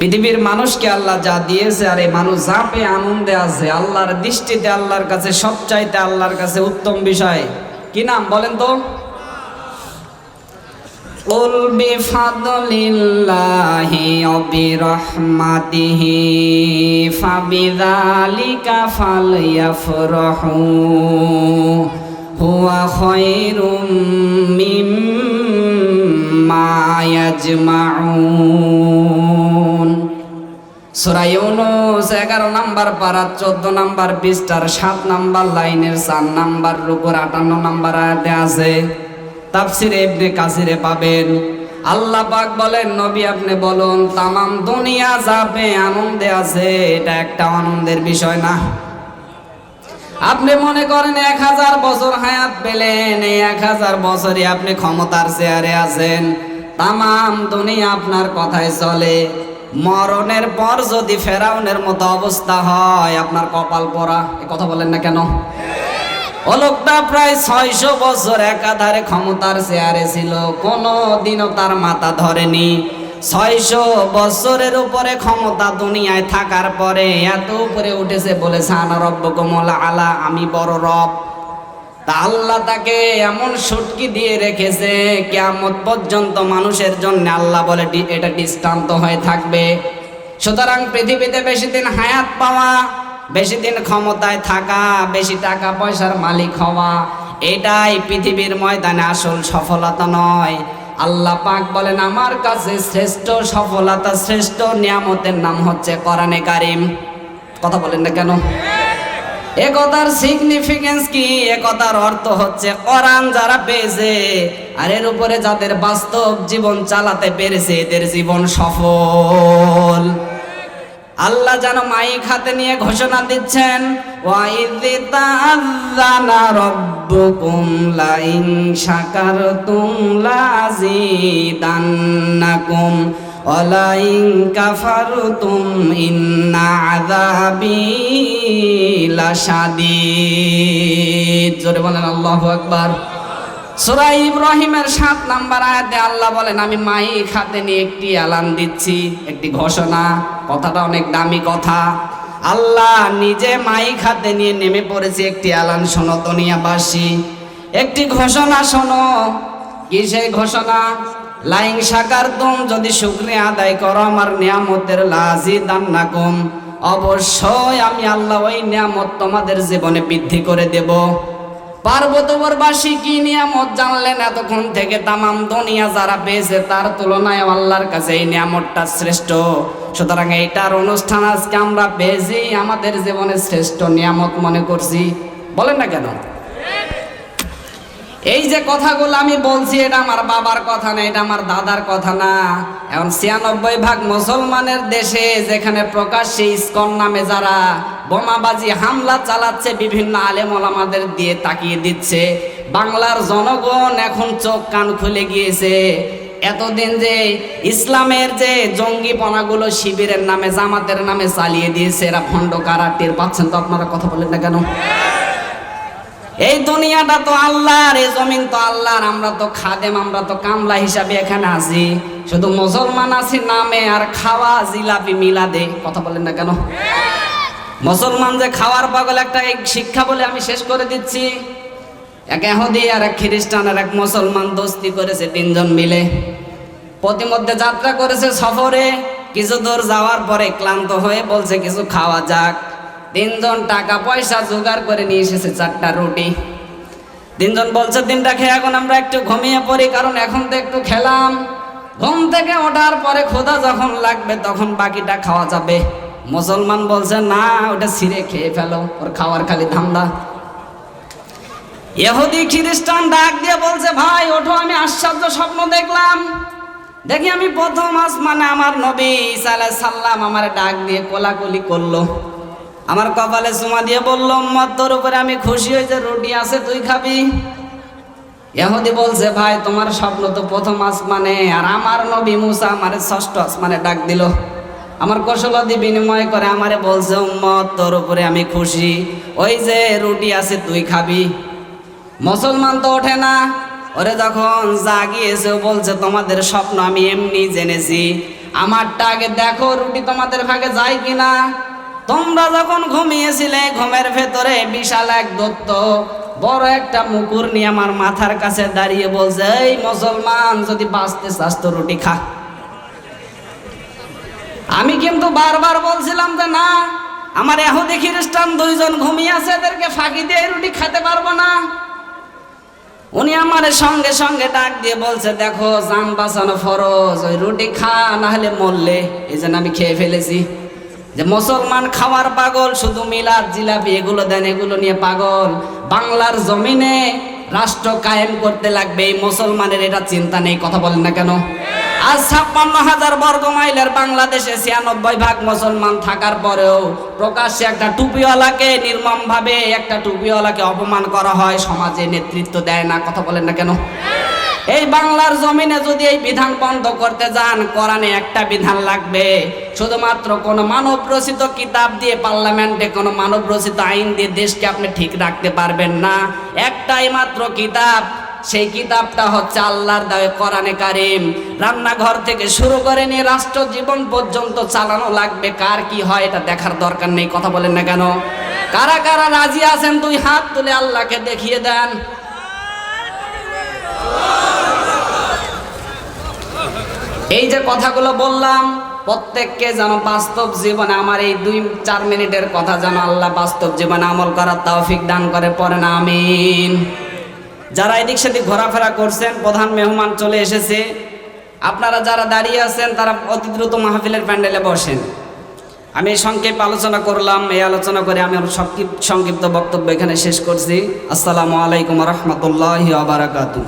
পৃথিবীর মানুষকে আল্লাহ যা দিয়েছে আর এই মানুষ যা পেয়ে আনন্দে আছে আল্লাহর দৃষ্টিতে আল্লাহর কাছে সবচাইতে আল্লাহর কাছে উত্তম বিষয় কি নাম বলেন তো قل بفضل الله وبرحمته فبذلك فليفرحوا هو خير مما يجمعون সূরা 11 নাম্বার পারা 14 নাম্বার 7 নাম্বার লাইনের 4 নাম্বার 58 নাম্বার আছে। পাবেন। আল্লাহ বলেন, নবী আপনি বলুন, তামাম দুনিয়া যাবে আনন্দে আছে, এটা একটা আনন্দের বিষয় না। আপনি মনে করেন এক হাজার বছর হায়াত পেলেন, এই এক হাজার বছরই আপনি ক্ষমতার চেয়ারে আছেন। তামাম দুনিয়া আপনার কথায় চলে। মরণের পর যদি ফেরাউনের মতো অবস্থা হয়, আপনার কপাল পরা এ কথা বলেন না কেন? ও লোকটা প্রায় ছয়শো বছর একাধারে ক্ষমতার চেয়ারে ছিল কোনো দিনও তার মাথা ধরেনি। ছয়শো বছরের উপরে ক্ষমতা দুনিয়ায় থাকার পরে এত উপরে উঠেছে বলেছে, আনা রব্ব কমলা আলা, আমি বড় রব। আল্লাহ তাকে এমন সুটকি দিয়ে রেখেছে, কেয়ামত পর্যন্ত মানুষের জন্য আল্লাহ বলে এটা দৃষ্টান্ত হয়ে থাকবে। সুতরাং পৃথিবীতে বেশি দিন হায়াত পাওয়া, বেশি দিন ক্ষমতায় থাকা, বেশি টাকা পয়সার মালিক হওয়া, এটাই পৃথিবীর ময়দানে আসল সফলতা নয়। আল্লাহ পাক বলেন, আমার কাছে শ্রেষ্ঠ সফলতা, শ্রেষ্ঠ নিয়ামতের নাম হচ্ছে কোরআনে কারিম। কথা বলেন না কেন? এ কথার সিগনিফিকেন্স কি? একতার অর্থ হচ্ছে কোরআন যারা পেয়েছে, আর এর উপরে যাদের বাস্তব জীবন চালাতে পেরেছে, এদের জীবন সফল। আল্লাহ যেন মাইক হাতে নিয়ে ঘোষণা দিচ্ছেন ওয়াইদ তাআযানা রাব্বুকুম লাইন শাকারতুম লাযিদান্নাকুম ওয়ালাইন কাফারতুম ইন্না আযাবি লাশাদীদ। জোরে বলেন, আল্লাহু আকবার। সূরা ইব্রাহিমের সাত নাম্বার আয়াতে আল্লাহ বলেন, আমি মাইক হাতে নিয়ে একটি এলান দিচ্ছি, একটি ঘোষণা। কথাটা অনেক দামি কথা। আল্লাহ নিজে মাইক হাতে নিয়ে নেমে পড়েছে একটি এলান শোনো দুনিয়াবাসী। একটি ঘোষণা শোনো। কি সেই ঘোষণা? লাইং সাকার তুম যদি শুক্রিয়া আদায় করো, আমার নিয়ামতের লাজি দান না কম। অবশ্যই আমি আল্লাহ ওই নিয়ামত তোমাদের জীবনে বৃদ্ধি করে দেব। পার্বতবরবাসী কি নিয়ামত জানলেন? এতক্ষণ থেকে তামাম দুনিয়া যারা পেয়েছে, তার তুলনায় আল্লাহর কাছে এই নিয়ামতটা শ্রেষ্ঠ। সুতরাং এইটার অনুষ্ঠান আজকে আমরা পেয়েছি, আমাদের জীবনে শ্রেষ্ঠ নিয়ামত মনে করছি। বলেন না কেন? এই যে কথাগুলো আমি বলছি, এটা আমার বাবার কথা না, এটা আমার দাদার কথা না। এখন ছিয়ানব্বই ভাগ মুসলমানের দেশে যেখানে প্রকাশ্যে ইস্কন নামে যারা বোমাবাজি, হামলা চালাচ্ছে, বিভিন্ন আলেম ওলামাদের দিয়ে তাকিয়ে দিচ্ছে, বাংলার জনগণ এখন চোখ কান খুলে গিয়েছে। এতদিন যে ইসলামের যে জঙ্গিপনাগুলো শিবিরের নামে, জামাতের নামে চালিয়ে দিয়েছে, এরা ভণ্ড কারাটির, পাচ্ছেন তো আপনারা কথা বলেন না কেন? এই দুনিয়াটা তো আল্লাহর, এই জমিন তো আল্লাহর, আমরা তো খাদেম, আমরা তো কামলা হিসাবে এখানে আছি। শুধু মুসলমান আছি নামে আর খাওয়া জিলাপি মিলাদে, কথা বলেন না কেন? মুসলমান যে খাওয়ার পাগল একটা শিক্ষা বলে আমি শেষ করে দিচ্ছি। এক এহদি আর এক খ্রিস্টান আর এক মুসলমান দোস্তি করেছে তিনজন মিলে। প্রতিমধ্যে যাত্রা করেছে সফরে, কিছু দূর যাওয়ার পরে ক্লান্ত হয়ে বলছে, কিছু খাওয়া যাক। তিনজন টাকা পয়সা জোগাড় করে নিয়ে এসেছে চারটা রুটি। তিনজন বলছে, দিনটা খেয়ে এখন আমরা একটু ঘুমিয়ে পড়ি, কারণ এখন তো একটু খেলাম। ঘুম থেকে ওঠার পরে খোদা যখন লাগবে, তখন বাকিটা খাওয়া যাবে। মুসলমান বলছে, না, ওটা ছিঁড়ে খেয়ে ফেলো, ওর খাওয়ার খালি ধান্দা। ইহুদি খ্রিস্টান ডাক দিয়ে বলছে, ভাই, ওঠো, আমি আশ্চর্য স্বপ্ন দেখলাম। দেখি আমি প্রথম আসমানে আমার নবী সালাম আমার ডাক দিয়ে কোলাকুলি করল। আমার কপালে চুমা দিয়ে বলল তোর উপরে আমি খুশি হয়েছে রুটি আছে, তুই খাবি? ইহুদি বলছে, ভাই, তোমার স্বপ্ন তো প্রথম আসমানে, আর আমার নবী মুসা আমার ষষ্ঠ আসমানে ডাক দিল। আমার কৌশলদি বিনিময় করে আমারে বলছে, উম্মত, তোর উপরে আমি খুশি, ওই যে রুটি আছে, তুই খাবি। মুসলমান তো ওঠে না। ওরে যখন জাগিয়েছে বলছে, তোমাদের স্বপ্ন আমি এমনি জেনেছি। আমারটা আগে দেখো, রুটি তোমাদের ভাগে যায় কিনা? তোমরা যখন ঘুমিয়েছিলে, ঘুমের ভেতরে বিশাল এক দত্ত বড় একটা মুকুর নিয়ে আমার মাথার কাছে দাঁড়িয়ে বলছে, এই মুসলমান, যদি বাঁচতে চাস তো রুটি খা। আমি কিন্তু বারবার বলছিলাম যে, না, আমার এহুদি খ্রিস্টান দুইজন ঘুমিয়ে আছে, এদেরকে ফাঁকি দিয়ে রুটি খেতে পারব না। উনি আমার সঙ্গে সঙ্গে ডাক দিয়ে বলছে, দেখো জান বাঁচানো ফরজ, ওই রুটি খা না হলে মরলে। এই জন্য আমি খেয়ে ফেলেছি। যে মুসলমান খাওয়ার পাগল, শুধু মিলাদ জিলাপি এগুলো দেন, এগুলো নিয়ে পাগল। বাংলার জমিনে রাষ্ট্র কায়েম করতে লাগবে, এই মুসলমানের এটা চিন্তা নেই, কথা বলেন না কেন? আজ ছাপ্পান্ন হাজার বর্গ মাইলের বাংলাদেশে ছিয়ানব্বই ভাগ মুসলমান থাকার পরেও প্রকাশ্যে একটা টুপিওয়ালাকে নির্মম ভাবে একটা টুপিওয়ালাকে অপমান করা হয়, সমাজে নেতৃত্ব দেয় না, কথা বলেন না কেন? এই বাংলার জমিনে যদি এই বিধান বন্ধ করতে যান, কোরআনে একটা বিধান লাগবে। শুধুমাত্র কোন মানব রচিত কিতাব দিয়ে পার্লামেন্টে, কোন মানব রচিত আইন দিয়ে দেশকে আপনি ঠিক রাখতে পারবেন না। একটাই মাত্র কিতাব, সেই কিতাবটা হচ্ছে আল্লাহর দায়ে কোরআনে কারিম। রান্নাঘর থেকে শুরু করে নিয়ে রাষ্ট্র জীবন পর্যন্ত চালানো লাগবে। কার কি হয়, এটা দেখার দরকার নেই, কথা বলেন না কেন? কারা কারা রাজি আছেন, দুই হাত তুলে আল্লাহকে দেখিয়ে দেন। এই যে কথাগুলো বললাম, প্রত্যেককে যেন বাস্তব জীবনে আমার এই দুই, চার মিনিটের কথা যেন আল্লাহ বাস্তব জীবনে আমল করার তৌফিক দান করে, পড়েন, আমিন। যারা এদিক সেদিক ঘোরাফেরা করছেন, প্রধান মেহমান চলে এসেছে। আপনারা যারা দাঁড়িয়ে আছেন, তারা অতি দ্রুত মাহফিলের প্যান্ডেলে বসেন। আমি সংক্ষেপ আলোচনা করলাম, এই আলোচনা করে আমি সংক্ষিপ্ত বক্তব্য এখানে শেষ করছি। আসসালামু আলাইকুম রহমতুল্লাহ বারাকাতু